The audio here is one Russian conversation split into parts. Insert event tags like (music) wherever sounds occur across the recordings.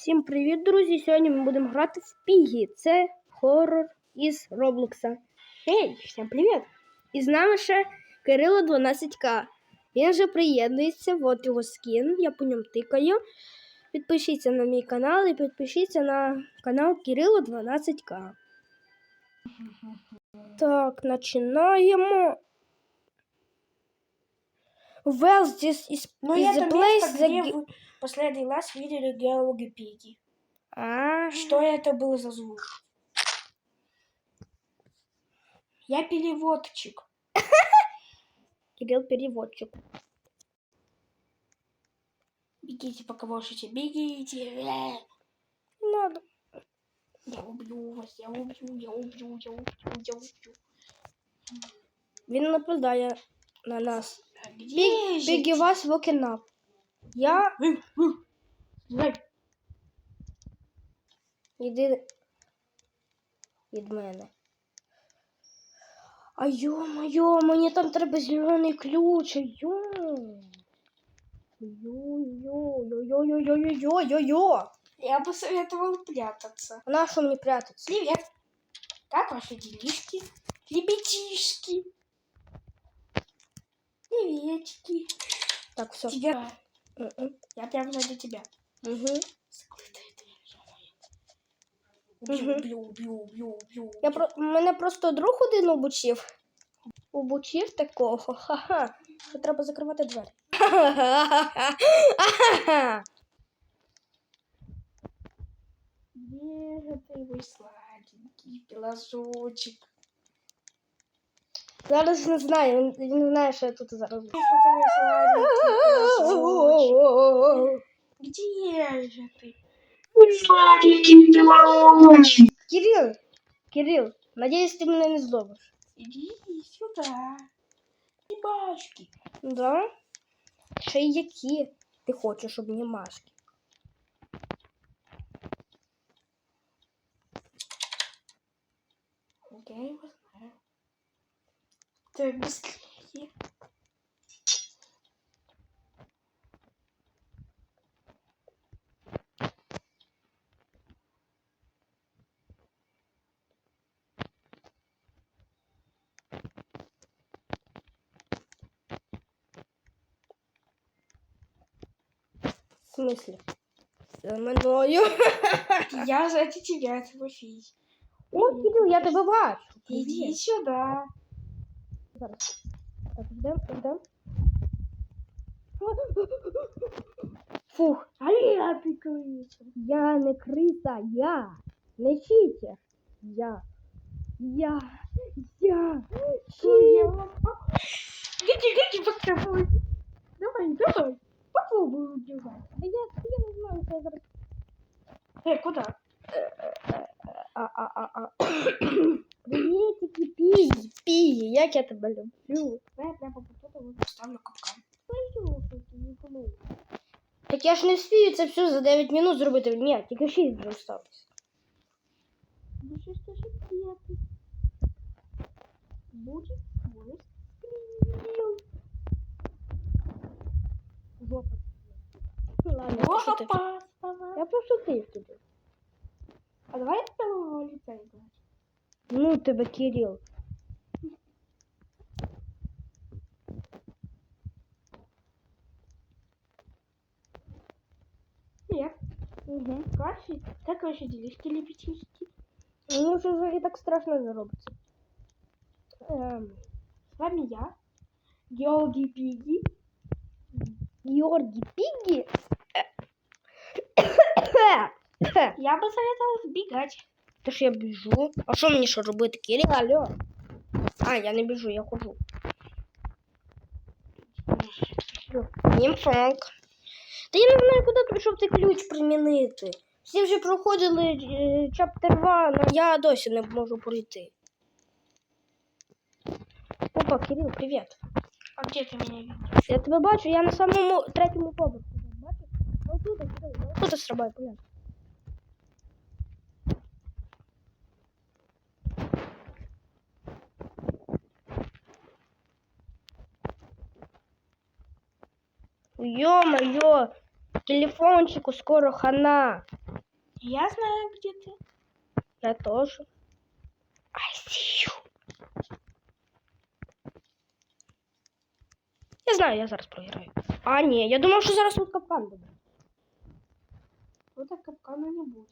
Всім привіт, друзі! Сьогодні ми будемо грати в Пігі. Це хорор із Роблокса. Ей, всім привіт! І з нами ще Кирило 12К. Він вже приєднується, от його скін, я по ньому тикаю. Підпишіться на мій канал і підпишіться на канал Кирило 12К. Так, починаємо. Well, this is, is the place that... вы последний раз видели геологи Пиги. А, Что это был за звук? Я переводчик. (laughs) Кирилл переводчик. Бегите, пока можете, бегите. Э, Не надо. Я убью вас, я убью, я убью, я убью, я убью. Він нападає на нас. А Где Біг, же біги ты? вас вокінап. Я Вы, вы. Знай. йди від мене. А йо-моє, мені там треба зелений ключ. Йо. Йо-йо-йо-йо-йо-йо-йо-йо. Я бы советовал прятаться. А на що мені прятатися? Привет. Как ваши делишки? Ребятишки. Приветики. Так, все. Тебя. Я прям сзади тебя. Угу. Мгм. Убью, убью, убью, убью. Я про... Мене просто друг один обучив. Обучив такого. Ха-ха. Що треба закривати двері. (laughs) Ты, мой сладенький пилосочек? Зараз не знаю, він, він не знає, що я тут зараз. Где же ты, мой сладенький пилосочек? Где же ты? Сладенький пилочек. Кирил, Кирил, надіюсь, ти мене не зловиш. Иди сюда. Рыбашки. Да? Ще й які ти хочеш обнімашки. Я его Так, быстрее. В смислі? За мною. (laughs) Я сзади тебя, Тимофей. О, Кирил, я тебе бачу. Иди сюда. Зараз. Так, ждем, ждем. (laughs) Фух, А я ты крыса. я не криса, я. Не читер. Я. Я. Я. Читер. Гиди, гиди, попробуй. Давай, давай. Попробуй убежать. Да я, я не знаю, що я зараз. Э, куда? А, а, а, а Приветики, Пиги, Пиги, як я тебе люблю. Да, я прямо тут вот поставлю капкан. Так я ж не встиг це все за 9 минут зробити. Ні, тільки 6 вже осталось. Ну что ж ты пьяный? Будет твой стрим. Жопа. Ну ладно, пошути. Опа! Я пошутив тобі. А давай с первого лица играть. Ну тебе, Кирил. Угу. Как, ваши- как ваши делишки, ребятишки? Ну, що ж і так страшно не робиться. Ем, С вами я, Георгий Пиги. Георгій Пігі. Я бы советовал сбегать. Та ж я біжу. А що мені що робити, Кирил? Алло. А, я не біжу, я ходжу. Німфонк. Та я не знаю, куди тут, щоб ти ключ примінити. Всі вже проходили е, чаптер 2, але я досі не можу пройти. Опа, Кирил, привіт. А где ты меня видишь? Я тебе бачу, я на самому третьому поверху. Бачиш? Ось тут, Кирил, ось тут стрибай, поглянь. Ё-моё, Телефончику скоро хана. Я знаю, где ты. Я тоже. I see you. Я знаю, я зараз програю. А, ні, я думав, що зараз тут капкан буде. Вот так капкана не будет.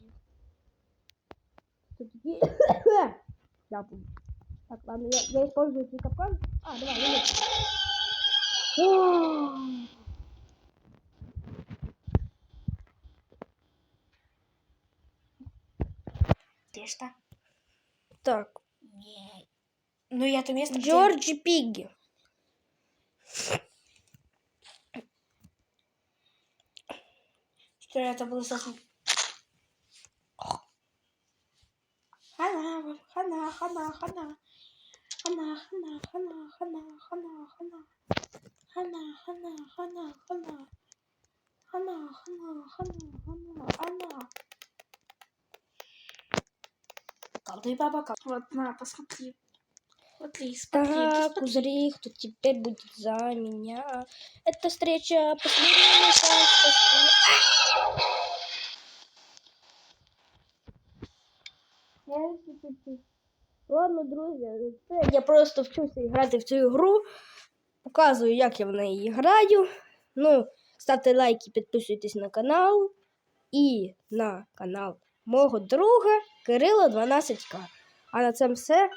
(coughs) Я буду. Так, ладно, я, я использую свой капкан. А, давай, давай. (gasps) Что? Так, Не. Ну я то место, где- Джорджи Пигги. Что это было совсем... Хана, хана, хана, хана. Хана, хана, хана, хана, хана, хана. Хана, хана, хана, хана. Хана, хана, хана, хана, хана. Колдуй, баба, кол- Вот, на, посмотри. Смотри, смотри, Так, посмотри. узри, кто теперь будет за меня. Это встреча последняя моя шанс спасти. Ладно, друзі, це я просто вчуся грати в цю гру. Показую, як я в неї граю. Ну, ставте лайки, підписуйтесь на канал і на канал мого друга Кирила 12К. А на цьому все.